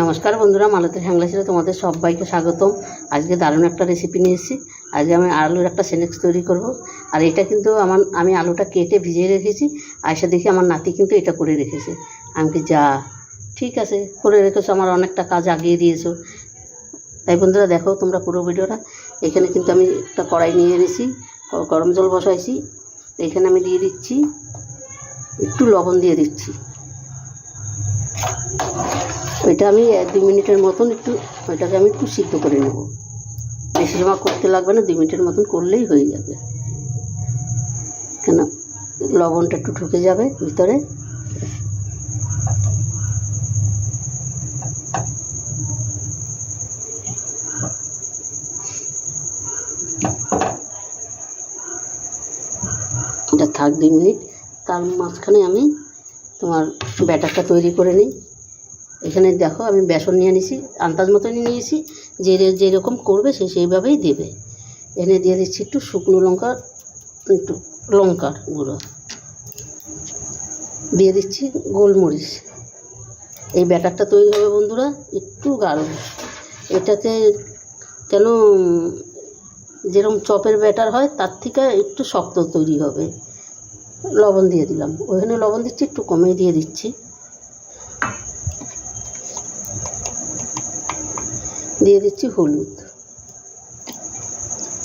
নমস্কার বন্ধুরা, মালতের হ্যাংলা ছিল তোমাদের সবাইকে স্বাগতম। আজকে দারুণ একটা রেসিপি নিয়ে এসেছি। আজকে আমি আলুর একটা স্ন্যাক্স তৈরি করব। আর এটা কিন্তু আমার, আমি আলুটা কেটে ভিজিয়ে রেখেছি। আর এসে দেখি আমার নাতি কিন্তু এটা করে রেখেছে। আমি কি যা, ঠিক আছে, করে রেখেছো, আমার অনেকটা কাজ আগিয়ে দিয়েছ। তাই বন্ধুরা, দেখো তোমরা পুরো ভিডিওটা। এখানে কিন্তু আমি একটা কড়াই নিয়ে এনেছি, গরম জল বসাইছি। এখানে আমি দিয়ে দিচ্ছি, একটু লবণ দিয়ে দিচ্ছি। ওইটা আমি এক দুই মিনিটের মতন একটু, ওইটাকে আমি একটু সিদ্ধ করে নেব। বেশি সময় করতে লাগবে না, দুই মিনিটের মতন করলেই হয়ে যাবে। কেন? লবণটা একটু ঢুকে যাবে ভিতরে। এটা থাক দুই মিনিট। তার মাঝখানে আমি তোমার ব্যাটারটা তৈরি করে নিই। এখানে দেখো আমি বেসন নিয়ে নিয়েছি আন্দাজ মতনই নিয়েছি, যে যেরকম করবে সে সেইভাবেই দেবে। এনে দিয়ে দিচ্ছি একটু শুকনো লঙ্কা, একটু লঙ্কার গুঁড়ো। দিয়ে দিচ্ছি গোলমরিচ। এই ব্যাটারটা তৈরি হবে বন্ধুরা, একটু গাঢ়। এটাতে কেন, যেরকম চপের ব্যাটার হয়, তার থেকে একটু শক্ত তৈরি হবে। লবণ দিয়ে দিলাম। ওখানে লবণ দিচ্ছি, একটু কমিয়ে দিয়ে দিচ্ছি। দিয়ে দিচ্ছি হলুদ।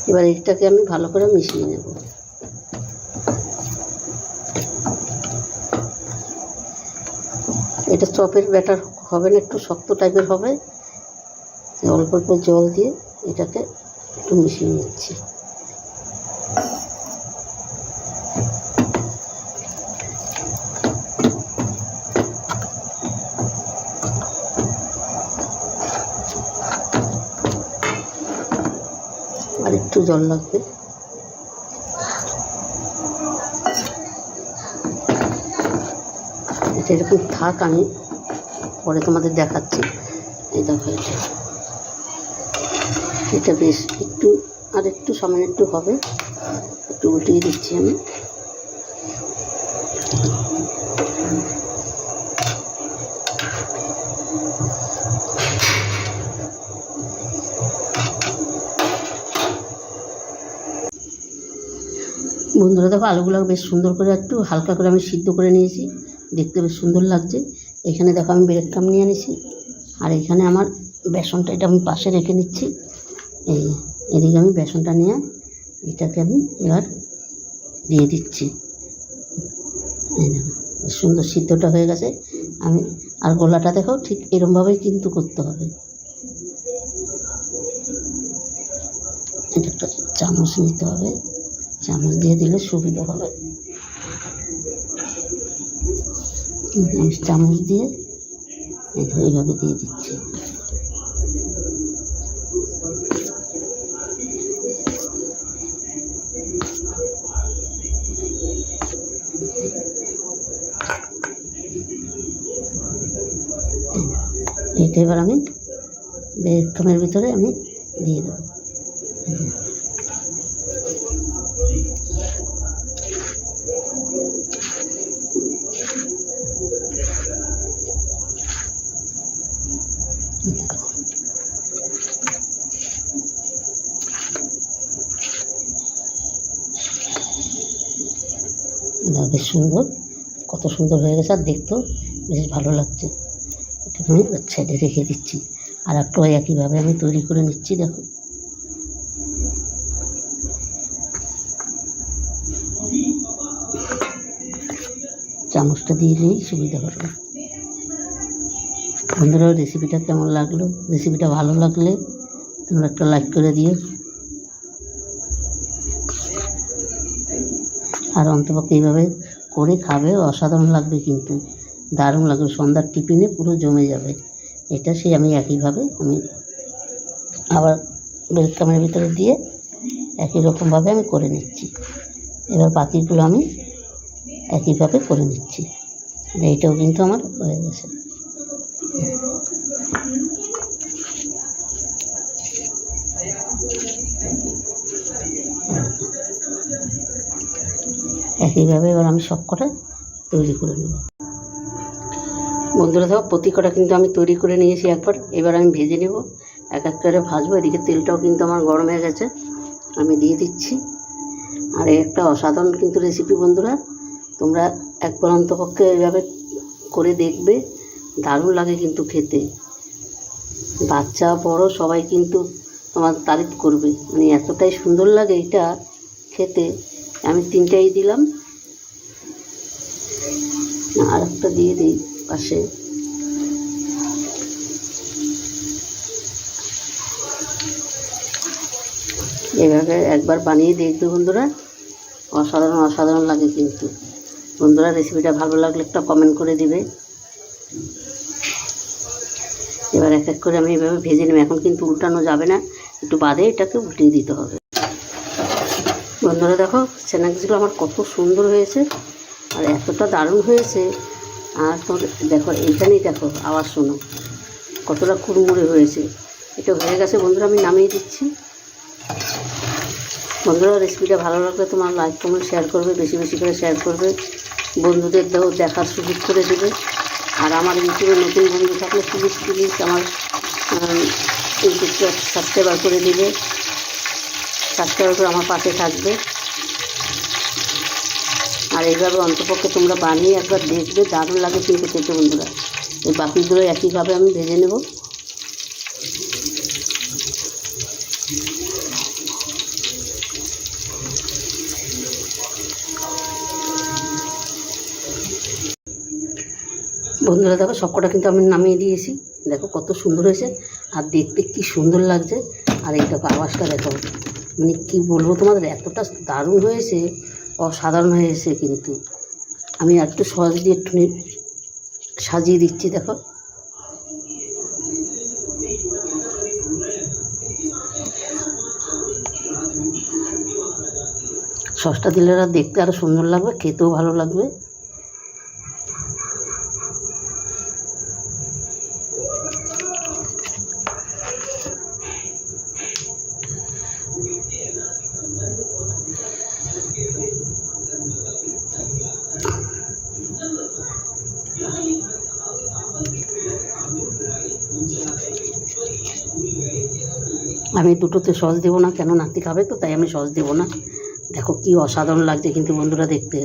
এবার এটাকে আমি ভালো করে মিশিয়ে নেব। এটা চপের ব্যাটার হবে না, একটু শক্ত টাইপের হবে। অল্প অল্প জল দিয়ে এটাকে একটু মিশিয়ে নিচ্ছি। আর একটু জল লাগবে। এটা এরকম থাক আমি পরে তোমাদের দেখাচ্ছি। এই দেখো এটা। এটা বেশ একটু, আর একটু সামান্য একটু হবে। একটু উল্টিয়ে দিচ্ছি আমি। বন্ধুরা দেখো আলুগুলো বেশ সুন্দর করে একটু হালকা করে আমি সিদ্ধ করে নিয়েছি। দেখতে বেশ সুন্দর লাগছে। এখানে দেখো আমি ব্রেড কাম নিয়ে নিয়েছি। আর এখানে আমার বেসনটা এটা আমি পাশে রেখে নিচ্ছি এই এদিকে আমি বেসনটা নিয়ে এটাকে আমি এবার দিয়ে দিচ্ছি। এই সুন্দর সিদ্ধটা হয়ে গেছে। আমি আর গোলাটা দেখো ঠিক এরমভাবেই কিন্তু করতে হবে। এটা একটা চামচ নিতে হবে। চামচ দিয়ে দিলে সুবিধা হবে। আমি চামচ দিয়ে এই এইভাবে দিয়ে দিচ্ছি। এইটা এবার আমি বেডকামের ভিতরে আমি দিয়ে দেবো। বেশ সুন্দর। কত সুন্দর হয়ে গেছে আর দেখতেও বেশ ভালো লাগছে। এটাকে আমি সাইডে রেখে দিচ্ছি। আর একটু একইভাবে আমি তৈরি করে নিচ্ছি দেখো। চামচটা দিয়ে দিলেই সুবিধা হবে। বন্ধুরা রেসিপিটা কেমন লাগল? রেসিপিটা ভালো লাগলে তোমরা একটা লাইক করে দিও। আর অন্তপক্ষে এইভাবে করে খাবে, অসাধারণ লাগবে কিন্তু, দারুণ লাগবে, সন্ধ্যার টিফিনে পুরো জমে যাবে। এটা সেই আমি একইভাবে আমি আবার ব্রেড কামের ভিতরে দিয়ে একই রকমভাবে আমি করে নিচ্ছি। এবার বাকিগুলো আমি একইভাবে করে নিচ্ছি। এইটাও কিন্তু আমার হয়ে গেছে। একইভাবে এবার আমি সব কটা তৈরি করে নেব। বন্ধুরা দেখো, প্রতি কটা কিন্তু আমি তৈরি করে নিয়েছি একবার। এবার আমি ভেজে নেব, এক এক করে ভাজবো। এদিকে তেলটাও কিন্তু আমার গরম হয়ে গেছে, আমি দিয়ে দিচ্ছি। আর একটা অসাধারণ কিন্তু রেসিপি বন্ধুরা, তোমরা একবার অন্তপক্ষে এইভাবে করে দেখবে, দারুণ লাগে কিন্তু খেতে। বাচ্চা, বড়, সবাই কিন্তু তোমার তারিফ করবে। মানে এতটাই সুন্দর লাগে এটা খেতে। আমি তিনটাই দিলাম। আর একটা দিয়ে দিই পাশে। এভাবে একবার বানিয়ে দেখবে বন্ধুরা। অসাধারণ অসাধারণ লাগে কিন্তু। বন্ধুরা রেসিপিটা ভালো লাগলে একটা কমেন্ট করে দিবে। এবার এক এক করে আমি এভাবে ভেজে নেব। এখন কিন্তু উল্টানো যাবে না। একটু বাদে এটাকে উল্টিয়ে দিতে হবে। বন্ধুরা দেখো স্ন্যাক্সগুলো আমার কত সুন্দর হয়েছে আর এতটা দারুণ হয়েছে। আর তোর, দেখো, এইখানেই দেখো, আওয়াজ শোনো, কতটা কুড়মুড়ে হয়েছে। এটা হয়ে গেছে, বন্ধুরা, আমি নামিয়ে দিচ্ছি। বন্ধুরা, রেসিপিটা ভালো লাগলে তোমার লাইক, কমেন্ট, শেয়ার করবে, বেশি বেশি করে শেয়ার করবে। বন্ধুদের দাও, দেখার সুযোগ করে দেবে। আর আমার ইউটিউবে নতুন বন্ধু থাকলে প্লিজ প্লিজ আমার ইউটিউবটা সাবস্ক্রাইবার করে দিবে। সাবস্ক্রাইবার করে আমার পাশে থাকবে। আর এইভাবে অন্তপক্ষে তোমরা বানিয়ে একবার দেখবে, দারুণ লাগে কিন্তু খেতে বন্ধুরা। এই বাকিগুলো একইভাবে আমি ভেজে নেব। বন্ধুরা দেখো, সবকটা কিন্তু আমি নামিয়ে দিয়েছি। দেখো কত সুন্দর হয়েছে, আর দেখতে কি সুন্দর লাগছে। আর এই দেখো আওয়াজটা দেখো। মানে কি বলব তোমাদের, এতটা দারুণ হয়েছে, অসাধারণ হয়েছে কিন্তু। আমি একটু সস দিয়ে একটু সাজিয়ে দিচ্ছি, দেখো। সসটা দিলে দেখতে আরও সুন্দর লাগবে, খেতেও ভালো লাগবে। আমি দুটোতে সস দেবো না, কেন নাতি খাবে তো, তাই আমি সস দেবো না। দেখো কি অসাধারণ লাগছে কিন্তু বন্ধুরা দেখতে।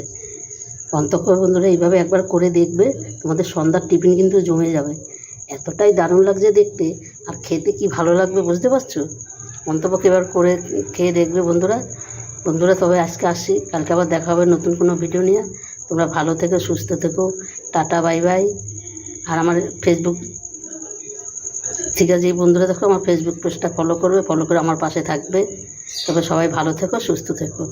অন্তঃ বন্ধুরা এইভাবে একবার করে দেখবে, তোমাদের সন্ধ্যার টিফিন কিন্তু জমে যাবে। এতটাই দারুণ লাগছে দেখতে, আর খেতে কি ভালো লাগবে বুঝতে পারছ? অন্তপক্ষে এবার করে খেয়ে দেখবে বন্ধুরা। বন্ধুরা, তবে আজকে আসি, কালকে আবার দেখা হবে নতুন কোনো ভিডিও নিয়ে। তোমরা ভালো থেকো, সুস্থ থেকো, টাটা, বাই বাই। আর আমার ফেসবুক ঠিক আছে, এই বন্ধুরা দেখো, আমার ফেসবুক পেজটা ফলো করবে ফলো করে আমার পাশে থাকবে। তবে সবাই ভালো থেকো, সুস্থ থেকো।